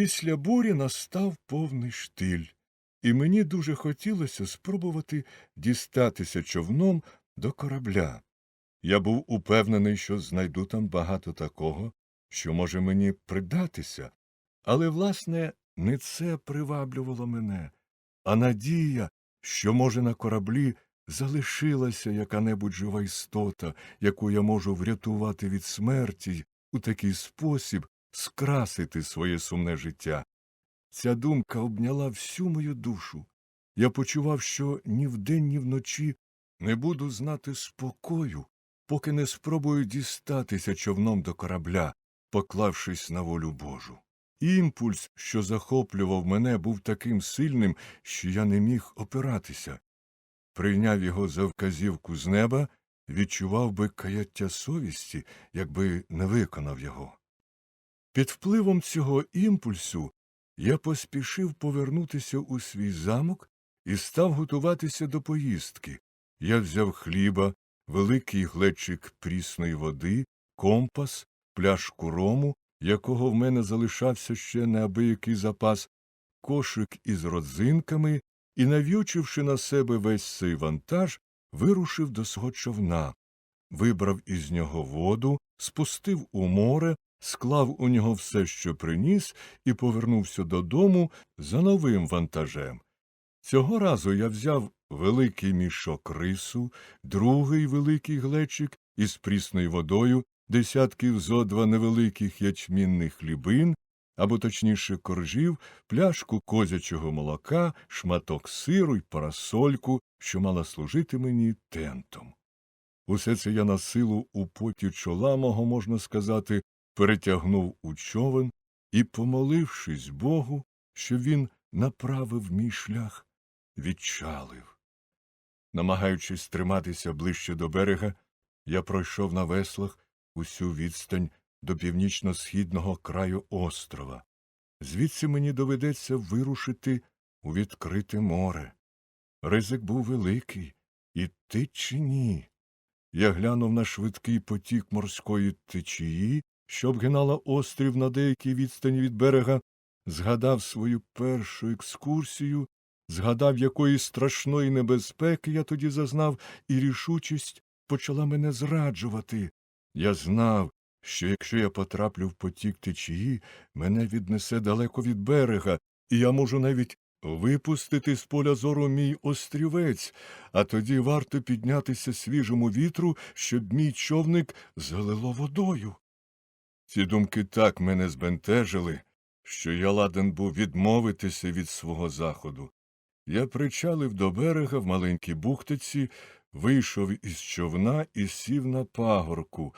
Після бурі настав повний штиль, і мені дуже хотілося спробувати дістатися човном до корабля. Я був упевнений, що знайду там багато такого, що може мені придатися, але, власне, не це приваблювало мене, а надія, що, може, на кораблі залишилася яка-небудь жива істота, яку я можу врятувати від смерті у такий спосіб скрасити своє сумне життя. Ця думка обняла всю мою душу. Я почував, що ні вдень, ні вночі не буду знати спокою, поки не спробую дістатися човном до корабля, поклавшись на волю Божу. Імпульс, що захоплював мене, був таким сильним, що я не міг опиратися. Прийняв його за вказівку з неба, відчував би каяття совісті, якби не виконав його. Під впливом цього імпульсу я поспішив повернутися у свій замок і став готуватися до поїздки. Я взяв хліба, великий глечик прісної води, компас, пляшку рому, якого в мене залишався ще неабиякий запас, кошик із родзинками і, нав'ючивши на себе весь цей вантаж, вирушив до свого човна, вибрав із нього воду, спустив у море, склав у нього все, що приніс, і повернувся додому за новим вантажем. Цього разу я взяв великий мішок рису, другий великий глечик із прісною водою, десятків зо два невеликих ячмінних хлібин, або точніше коржів, пляшку козячого молока, шматок сиру й парасольку, що мала служити мені тентом. Усе це я на силу у поті чола мого, можна сказати, перетягнув у човен і, помолившись Богу, що він направив мій шлях, відчалив. Намагаючись триматися ближче до берега, я пройшов на веслах усю відстань до північно-східного краю острова. Звідси мені доведеться вирушити у відкрите море. Ризик був великий, іти чи ні. Я глянув на швидкий потік морської течії, що обгинала острів на деякій відстані від берега, згадав свою першу екскурсію, згадав, якої страшної небезпеки я тоді зазнав, і рішучість почала мене зраджувати. Я знав, що якщо я потраплю в потік течії, мене віднесе далеко від берега, і я можу навіть випустити з поля зору мій острівець, а тоді варто піднятися свіжому вітру, щоб мій човник залило водою. Ці думки так мене збентежили, що я ладен був відмовитися від свого заходу. Я причалив до берега в маленькій бухтиці, вийшов із човна і сів на пагорку.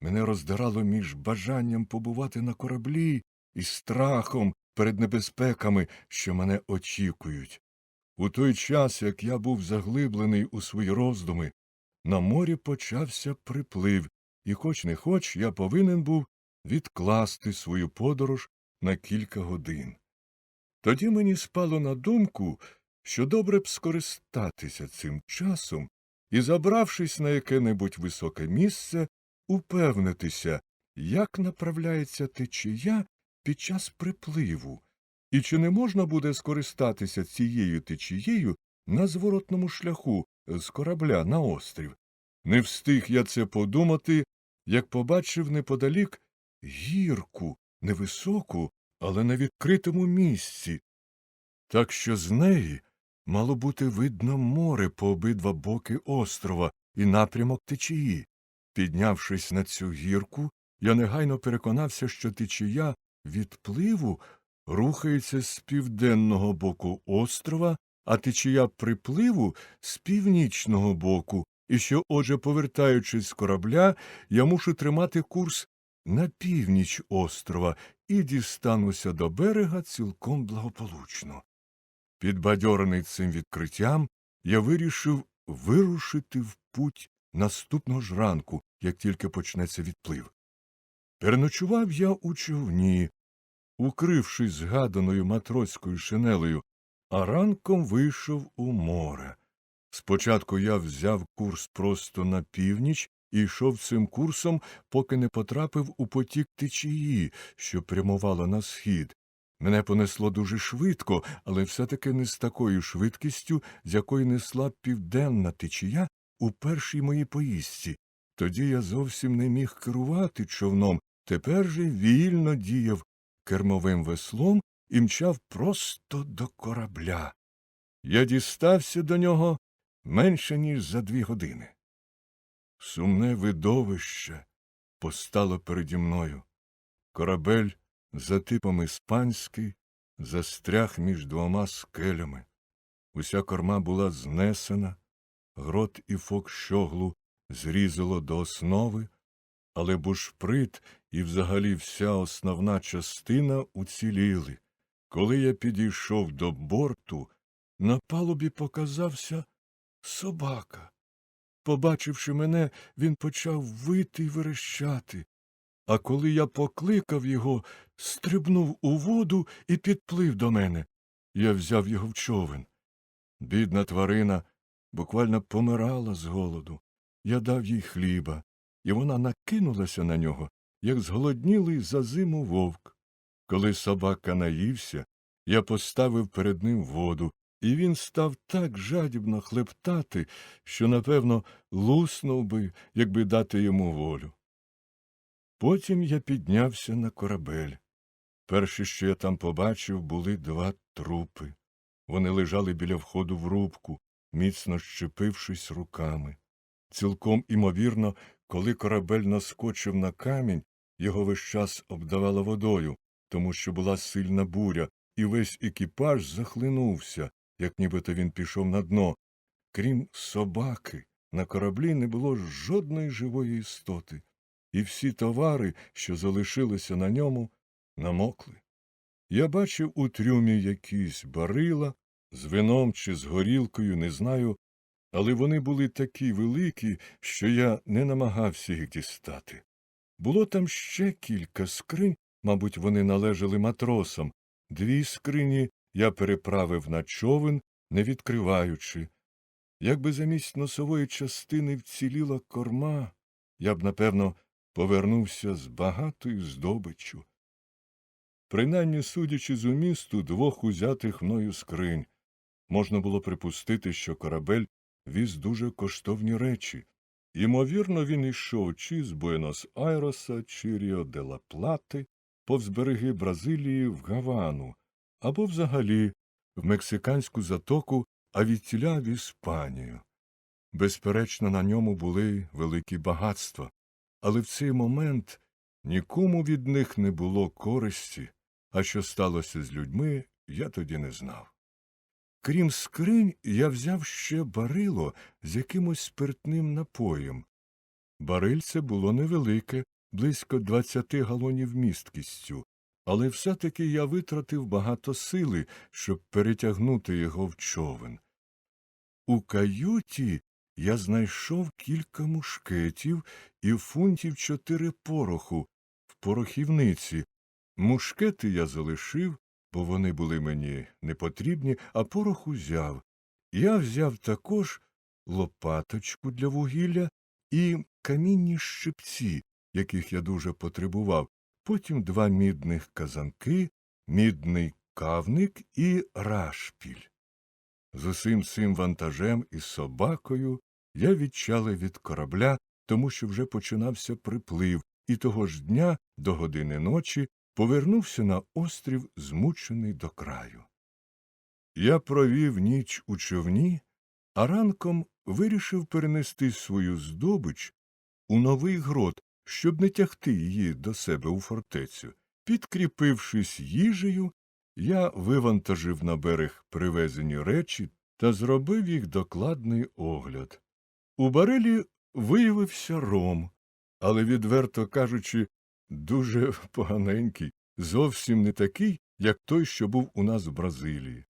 Мене роздирало між бажанням побувати на кораблі і страхом перед небезпеками, що мене очікують. У той час, як я був заглиблений у свої роздуми, на морі почався приплив, і хоч не хоч я повинен був відкласти свою подорож на кілька годин. Тоді мені спало на думку, що добре б скористатися цим часом і, забравшись на яке-небудь високе місце, упевнитися, як направляється течія під час припливу, і чи не можна буде скористатися цією течією на зворотному шляху з корабля на острів. Не встиг я це подумати, як побачив неподалік гірку, невисоку, але на відкритому місці, так що з неї мало бути видно море по обидва боки острова і напрямок течії. Піднявшись на цю гірку, я негайно переконався, що течія відпливу рухається з південного боку острова, а течія припливу з північного боку, і що, отже, повертаючись з корабля, я мушу тримати курс на північ острова і дістануся до берега цілком благополучно. Підбадьорений цим відкриттям, я вирішив вирушити в путь наступного ж ранку, як тільки почнеться відплив. Переночував я у човні, укрившись згаданою матроською шинелею, а ранком вийшов у море. Спочатку я взяв курс просто на північ і йшов цим курсом, поки не потрапив у потік течії, що прямувала на схід. Мене понесло дуже швидко, але все-таки не з такою швидкістю, з якою несла південна течія у першій моїй поїздці. Тоді я зовсім не міг керувати човном, тепер же вільно діяв кермовим веслом і мчав просто до корабля. Я дістався до нього менше, ніж за дві години. Сумне видовище постало переді мною. Корабель за типом іспанський застряг між двома скелями. Уся корма була знесена, грот і фок щоглу зрізало до основи, але бушприт і взагалі вся основна частина уціліли. Коли я підійшов до борту, на палубі показався собака. Побачивши мене, він почав вити й верещати. А коли я покликав його, стрибнув у воду і підплив до мене. Я взяв його в човен. Бідна тварина буквально помирала з голоду. Я дав їй хліба, і вона накинулася на нього, як зголоднілий за зиму вовк. Коли собака наївся, я поставив перед ним воду, і він став так жадібно хлептати, що, напевно, луснув би, якби дати йому волю. Потім я піднявся на корабель. Перше, що я там побачив, були два трупи. Вони лежали біля входу в рубку, міцно щепившись руками. Цілком імовірно, коли корабель наскочив на камінь, його весь час обдавало водою, тому що була сильна буря, і весь екіпаж захлинувся, як нібито він пішов на дно. Крім собаки, на кораблі не було жодної живої істоти, і всі товари, що залишилися на ньому, намокли. Я бачив у трюмі якісь барила з вином чи з горілкою, не знаю, але вони були такі великі, що я не намагався їх дістати. Було там ще кілька скринь, мабуть, вони належали матросам. Дві скрині я переправив на човен, не відкриваючи. Якби замість носової частини вціліла корма, я б, напевно, повернувся з багатою здобиччю. Принаймні, судячи з умісту двох узятих мною скринь, можна було припустити, що корабель віз дуже коштовні речі. Ймовірно, він йшов чи з Буенос Айроса, чи Ріо де ла Плати, повз береги Бразилії в Гавану, або взагалі в мексиканську затоку, а відтіля в Іспанію. Безперечно, на ньому були великі багатства, але в цей момент нікому від них не було користі, а що сталося з людьми, я тоді не знав. Крім скринь, я взяв ще барило з якимось спиртним напоєм. Барильце було невелике, близько двадцяти галонів місткістю, але все-таки я витратив багато сили, щоб перетягнути його в човен. У каюті я знайшов кілька мушкетів і фунтів чотири пороху в порохівниці. Мушкети я залишив, бо вони були мені непотрібні, а порох узяв. Я взяв також лопаточку для вугілля і камінні щипці, яких я дуже потребував, потім два мідних казанки, мідний кавник і рашпіль. З усім цим вантажем і собакою я відчалив від корабля, тому що вже починався приплив, і того ж дня, до години ночі, повернувся на острів, змучений до краю. Я провів ніч у човні, а ранком вирішив перенести свою здобич у новий грот, щоб не тягти її до себе у фортецю. Підкріпившись їжею, я вивантажив на берег привезені речі та зробив їх докладний огляд. У барелі виявився ром, але, відверто кажучи, дуже поганенький, зовсім не такий, як той, що був у нас в Бразилії.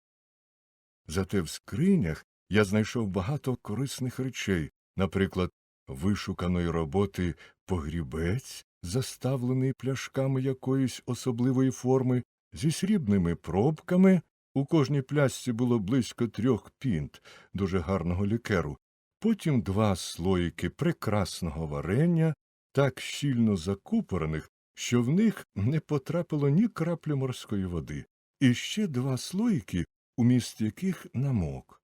Зате в скринях я знайшов багато корисних речей, наприклад, вишуканої роботи погрібець, заставлений пляшками якоїсь особливої форми, зі срібними пробками. У кожній пляшці було близько трьох пінт дуже гарного лікеру, потім два слоїки прекрасного варення, так щільно закупорених, що в них не потрапило ні краплі морської води, і ще два слоїки, уміст яких намок.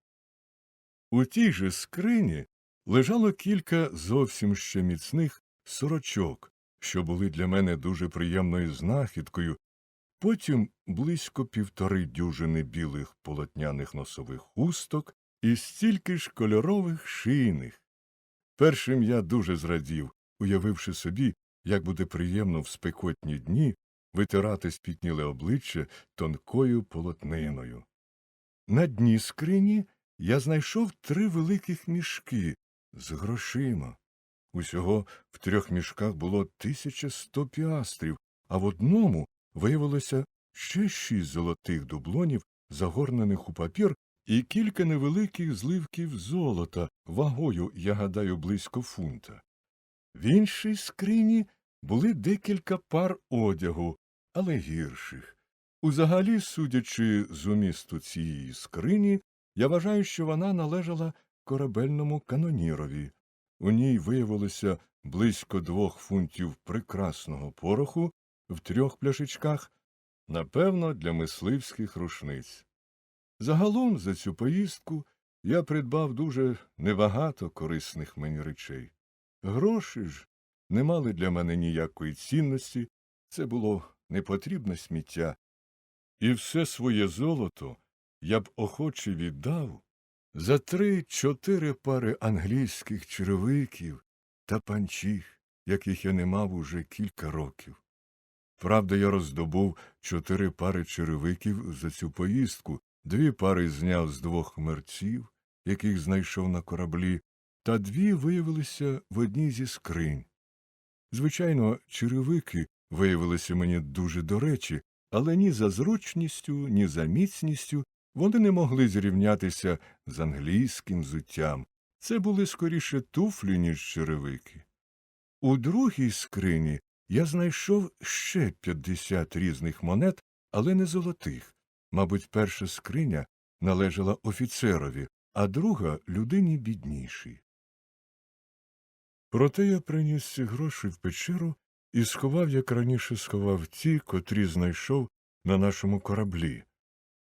У тій же скрині лежало кілька зовсім ще міцних сорочок, що були для мене дуже приємною знахідкою, потім близько півтори дюжини білих полотняних носових хусток і стільки ж кольорових шийних. Першим я дуже зрадів, уявивши собі, як буде приємно в спекотні дні витирати спітніле обличчя тонкою полотниною. На дні скрині я знайшов три великих мішки з грошима. Усього в трьох мішках було тисяча сто піастрів, а в одному виявилося ще шість золотих дублонів, загорнених у папір, і кілька невеликих зливків золота, вагою, я гадаю, близько фунта. В іншій скрині були декілька пар одягу, але гірших. Узагалі, судячи з умісту цієї скрині, я вважаю, що вона належала корабельному канонірові. У ній виявилося близько двох фунтів прекрасного пороху в трьох пляшечках, напевно, для мисливських рушниць. Загалом за цю поїздку я придбав дуже небагато корисних мені речей. Гроші ж не мали для мене ніякої цінності, це було непотрібне сміття, і все своє золото я б охоче віддав за три-чотири пари англійських черевиків та панчіх, яких я не мав уже кілька років. Правда, я роздобув чотири пари черевиків за цю поїздку, дві пари зняв з двох мерців, яких знайшов на кораблі, та дві виявилися в одній зі скринь. Звичайно, черевики виявилися мені дуже до речі, але ні за зручністю, ні за міцністю вони не могли зрівнятися з англійським зуттям. Це були скоріше туфлі, ніж черевики. У другій скрині я знайшов ще 50 різних монет, але не золотих. Мабуть, перша скриня належала офіцерові, а друга людині біднішій. Проте я приніс ці гроші в печеру і сховав, як раніше сховав ті, котрі знайшов на нашому кораблі.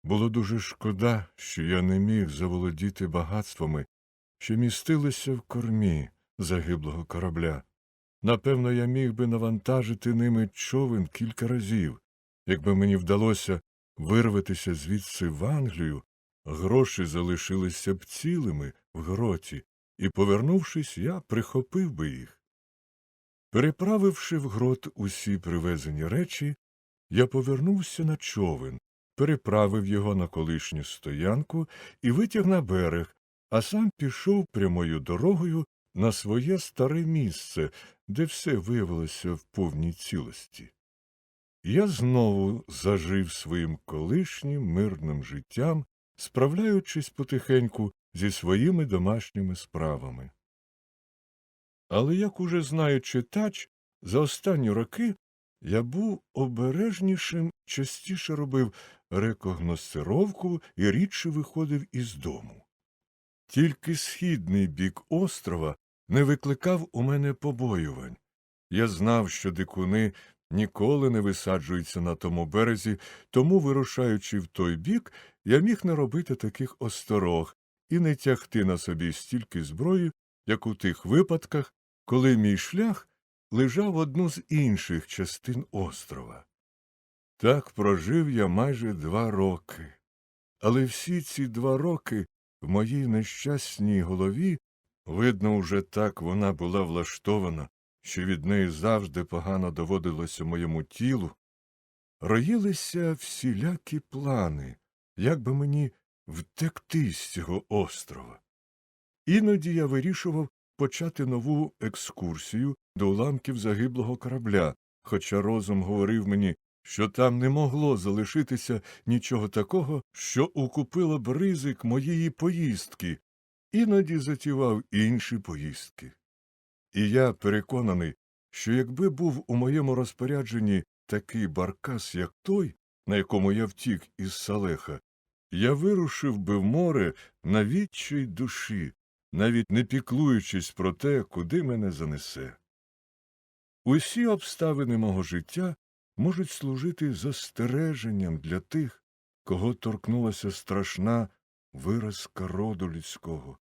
Було дуже шкода, що я не міг заволодіти багатствами, що містилися в кормі загиблого корабля. Напевно, я міг би навантажити ними човен кілька разів. Якби мені вдалося вирватися звідси в Англію, гроші залишилися б цілими в гроті, і, повернувшись, я прихопив би їх. Переправивши в грот усі привезені речі, я повернувся на човен, переправив його на колишню стоянку і витяг на берег, а сам пішов прямою дорогою на своє старе місце, де все виявилося в повній цілості. Я знову зажив своїм колишнім мирним життям, справляючись потихеньку зі своїми домашніми справами. Але, як уже знає читач, за останні роки я був обережнішим, частіше робив рекогносцировку і рідше виходив із дому. Тільки східний бік острова не викликав у мене побоювань. Я знав, що дикуни ніколи не висаджуються на тому березі, тому, вирушаючи в той бік, я міг не робити таких осторог і не тягти на собі стільки зброї, як у тих випадках, коли мій шлях лежав в одну з інших частин острова. Так прожив я майже два роки. Але всі ці два роки в моїй нещасній голові, видно, уже так вона була влаштована, що від неї завжди погано доводилося моєму тілу, роїлися всілякі плани, як би мені втекти з цього острова. Іноді я вирішував почати нову екскурсію до уламків загиблого корабля, хоча розум говорив мені, що там не могло залишитися нічого такого, що укупило б ризик моєї поїздки, іноді затівав інші поїздки. І я переконаний, що якби був у моєму розпорядженні такий баркас, як той, на якому я втік із Салеха, я вирушив би в море на відчай душі, навіть не піклуючись про те, куди мене занесе. Усі обставини мого життя можуть служити застереженням для тих, кого торкнулася страшна виразка роду людського,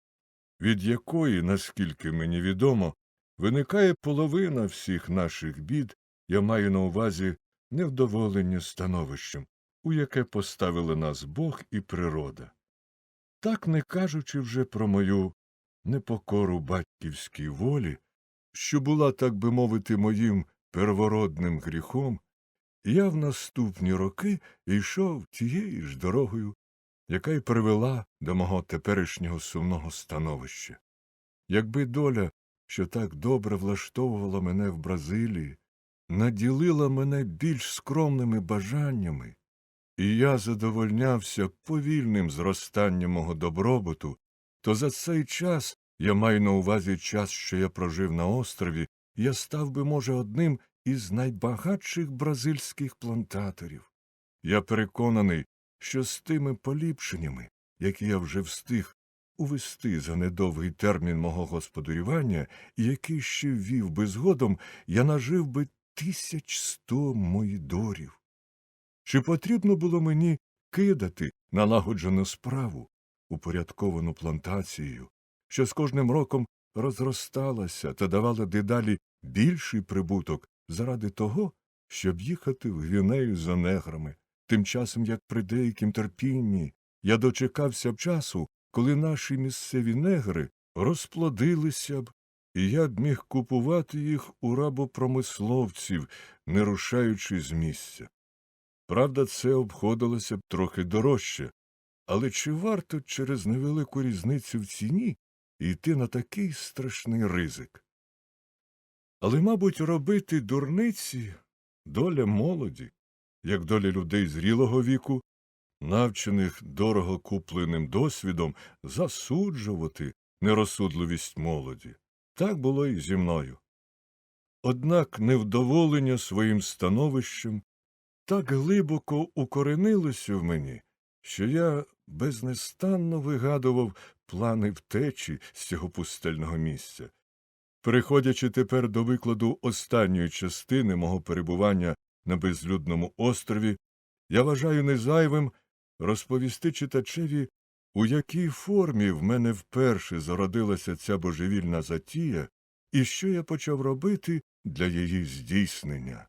від якої, наскільки мені відомо, виникає половина всіх наших бід, я маю на увазі невдоволення становищем, у яке поставили нас Бог і природа. Так не кажучи вже про мою непокору батьківській волі, що була, так би мовити, моїм первородним гріхом, я в наступні роки йшов тією ж дорогою, яка й привела до мого теперішнього сумного становища. Якби доля, що так добре влаштовувала мене в Бразилії, наділила мене більш скромними бажаннями, і я задовольнявся повільним зростанням мого добробуту, то за цей час, я маю на увазі час, що я прожив на острові, я став би, може, одним із найбагатших бразильських плантаторів. Я переконаний, що з тими поліпшеннями, які я вже встиг увести за недовгий термін мого господарювання, і який ще ввів би згодом, я нажив би тисяч сто моїдорів. Чи потрібно було мені кидати налагоджену справу, упорядковану плантацією, що з кожним роком розросталася та давала дедалі більший прибуток заради того, щоб їхати в Гвінею за неграми, тим часом як при деякім терпінні я дочекався б часу, коли наші місцеві негри розплодилися б, і я б міг купувати їх у рабопромисловців, не рушаючи з місця. Правда, це обходилося б трохи дорожче, але чи варто через невелику різницю в ціні йти на такий страшний ризик? Але, мабуть, робити дурниці доля молоді, як доля людей зрілого віку, навчених дорого купленим досвідом засуджувати нерозсудливість молоді. Так було і зі мною. Однак невдоволення своїм становищем так глибоко укоренилося в мені, що я безнестанно вигадував плани втечі з цього пустельного місця. Переходячи тепер до викладу останньої частини мого перебування на безлюдному острові, я вважаю незайвим розповісти читачеві, у якій формі в мене вперше зародилася ця божевільна затія, і що я почав робити для її здійснення.